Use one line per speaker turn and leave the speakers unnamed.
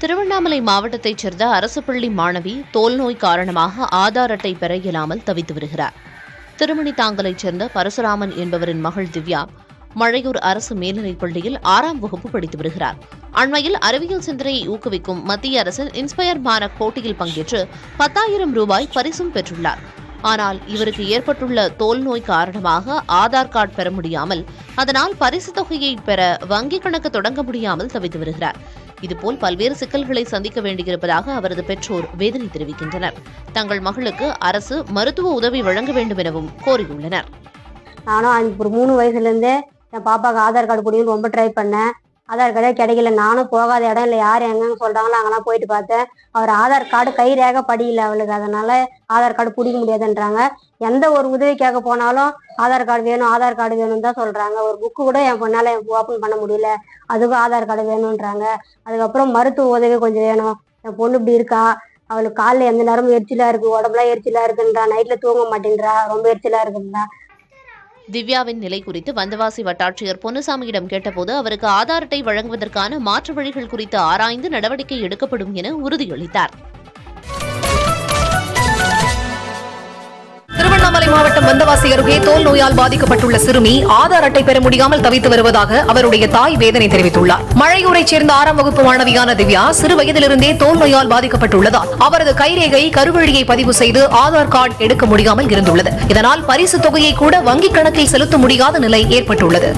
திருவண்ணாமலை மாவட்டத்தைச் சேர்ந்த அரசு பள்ளி மாணவி தோல்நோய் காரணமாக ஆதார் அட்டை பெற இயலாமல் தவித்து வருகிறார். திருமணித்தாங்கலைச் சேர்ந்த பரசுராமன் என்பவரின் மகள் திவ்யா மழையூர் அரசு மேல்நிலைப் பள்ளியில் ஆறாம் வகுப்பு படித்து வருகிறார். அண்மையில் அறிவியல் சிந்தனையை ஊக்குவிக்கும் மத்திய அரசின் இன்ஸ்பயர் மாரக் போட்டியில் பங்கேற்று பத்தாயிரம் ரூபாய் பரிசும் பெற்றுள்ளார். ஆனால் இவருக்கு ஏற்பட்டுள்ள தோல் நோய் காரணமாக ஆதார் கார்டு பெற முடியாமல் அதனால் பரிசு தொகையை பெற வங்கிக் கணக்கு தொடங்க முடியாமல் தவித்து வருகிறார். இதுபோல் பல்வேறு சிக்கல்களை சந்திக்க வேண்டியிருப்பதாக அவரது பெற்றோர் வேதனை தெரிவிக்கின்றனர். தங்கள் மகளுக்கு அரசு மருத்துவ உதவி வழங்க வேண்டும் எனவும் கோரியுள்ளனர்.
நானும் ஒரு மூணு வயசுலேருந்தே என் பாப்பாவுக்கு ஆதார் கார்டு கொடுங்கன்னு ரொம்ப ட்ரை பண்ணேன். ஆதார் கார்டே கிடைக்கல. நானும் போகாத இடம் இல்லை. யார் எங்கன்னு சொல்கிறாங்களோ அங்கெல்லாம் போயிட்டு பார்த்தேன். அவர் ஆதார் கார்டு கை ரேக படியில அவளுக்கு. அதனால ஆதார் கார்டு பிடிக்க முடியாதுன்றாங்க. எந்த ஒரு உதவிக்காக போனாலும் ஆதார் கார்டு வேணும் ஆதார் கார்டு வேணும்னு தான் சொல்கிறாங்க ஒரு புக்கு கூட என் பொண்ணால் ஓப்பன் பண்ண முடியல. அதுக்கும் ஆதார் கார்டு வேணுன்றாங்க அதுக்கப்புறம் மருத்துவ உதவி கொஞ்சம் வேணும். என் பொண்ணு இப்படி இருக்கா? அவளுக்கு காலில் எந்த நேரமும் எரிச்சலாக இருக்குது உடம்புலாம் எரிச்சலாக இருக்குன்றா. நைட்டில் தூங்க மாட்டேன்றா. ரொம்ப எரிச்சலாக இருக்குன்றா.
திவ்யாவின் நிலை குறித்து வந்தவாசி வட்டாட்சியர் பொன்னுசாமியிடம் கேட்டபோது அவருக்கு ஆதார் அட்டை வழங்குவதற்கான மாற்று வழிகள் குறித்து ஆராய்ந்து நடவடிக்கை எடுக்கப்படும் என உறுதியளித்தார்.
மாவட்டம் வந்தவாசி அருகே தோல் நோயால் பாதிக்கப்பட்டுள்ள சிறுமி ஆதார் அட்டை பெற முடியாமல் தவித்து வருவதாக அவருடைய தாய் வேதனை தெரிவித்துள்ளார். மழையூரைச் சேர்ந்த ஆறாம் வகுப்பு மாணவியான திவ்யா சிறு வயதிலிருந்தே தோல் நோயால் பாதிக்கப்பட்டுள்ளதால் அவரது கைரேகை கருவழியை பதிவு செய்து ஆதார் கார்டு எடுக்க முடியாமல் இருந்துள்ளது. இதனால் பரிசு தொகையை கூட வங்கிக் கணக்கில் செலுத்த முடியாத நிலை ஏற்பட்டுள்ளது.